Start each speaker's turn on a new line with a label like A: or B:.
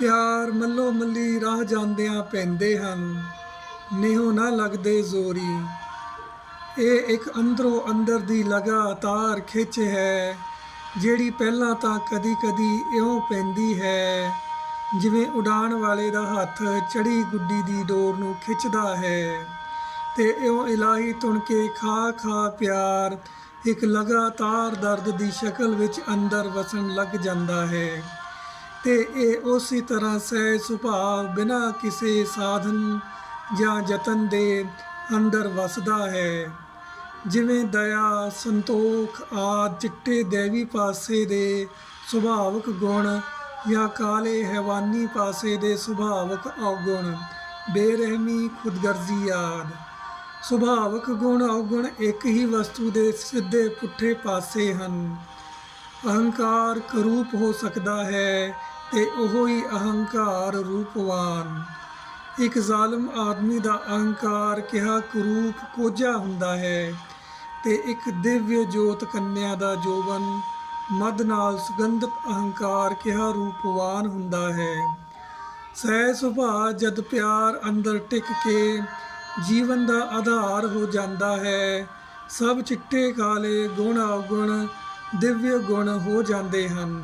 A: ਪਿਆਰ ਮੱਲੋ ਮੱਲੀ ਰਾਹ ਜਾਂਦਿਆਂ ਪੈਂਦੇ ਹਨ, ਨਿਹੋ ਨਾ ਲੱਗਦੇ ਜ਼ੋਰੀ। ਇਹ ਇੱਕ ਅੰਦਰੋਂ ਅੰਦਰ ਦੀ ਲਗਾਤਾਰ ਖਿੱਚ ਹੈ, ਜਿਹੜੀ ਪਹਿਲਾਂ ਤਾਂ ਕਦੀ-ਕਦੀ ਇਉਂ ਪੈਂਦੀ ਹੈ, ਜਿਵੇਂ ਉਡਾਣ ਵਾਲੇ ਦਾ ਹੱਥ ਚੜੀ ਗੁੱਡੀ ਦੀ ਡੋਰ ਨੂੰ ਖਿੱਚਦਾ ਹੈ। ਤੇ ਇਉਂ ਇਲਾਹੀ ਤੁਣ ਕੇ ਖਾ ਖਾ ਪਿਆਰ ਇੱਕ ਲਗਾਤਾਰ ਦਰਦ ਦੀ ਸ਼ਕਲ ਵਿੱਚ ਅੰਦਰ ਵਸਣ ਲੱਗ ਜਾਂਦਾ ਹੈ। ਤੇ ਇਹ ਉਸੇ ਤਰ੍ਹਾਂ ਸਹਿ ਸੁਭਾਅ ਬਿਨਾਂ ਕਿਸੇ ਸਾਧਨ ਜਾਂ ਯਤਨ ਦੇ ਅੰਦਰ ਵਸਦਾ ਹੈ। ਜਿਵੇਂ ਦਇਆ, ਸੰਤੋਖ ਆਦ ਚਿੱਟੇ ਦੇਵੀ ਪਾਸੇ ਦੇ ਸੁਭਾਵਕ ਗੁਣ ਜਾਂ ਕਾਲੇ ਹੈਵਾਨੀ ਪਾਸੇ ਦੇ ਸੁਭਾਵਕ ਔਗੁਣ, ਬੇਰਹਿਮੀ, ਖੁਦਗਰਜ਼ੀ ਆਦ। ਸੁਭਾਵਕ ਗੁਣ ਔਗੁਣ ਇੱਕ ਹੀ ਵਸਤੂ ਦੇ ਸਿੱਧੇ ਪੁੱਠੇ ਪਾਸੇ ਹਨ। ਅਹੰਕਾਰ ਕਰੂਪ ਹੋ ਸਕਦਾ ਹੈ ਤੇ ਉਹ ਹੀ ਅਹੰਕਾਰ ਰੂਪਵਾਨ। ਇੱਕ ਜ਼ਾਲਮ ਆਦਮੀ ਦਾ ਅਹੰਕਾਰ ਕਿਹਾ ਕਰੂਪ ਕੋਝਾ ਹੁੰਦਾ ਹੈ ਤੇ ਇੱਕ ਦਿਵਯ ਜੋਤ ਕੰਨਿਆ ਦਾ ਜੋਬਨ ਮਦ ਨਾਲ ਸੁਗੰਧਿਤ ਅਹੰਕਾਰ ਕਿਹਾ ਰੂਪਵਾਨ ਹੁੰਦਾ ਹੈ। ਸਹਿ ਸੁਭਾਅ ਜਦ ਪਿਆਰ ਅੰਦਰ ਟਿਕ ਕੇ ਜੀਵਨ ਦਾ ਆਧਾਰ ਹੋ ਜਾਂਦਾ ਹੈ, ਸਭ ਚਿੱਟੇ ਕਾਲੇ ਗੁਣ ਔਗੁਣ ਦਿਵਯ ਗੁਣ ਹੋ ਜਾਂਦੇ ਹਨ।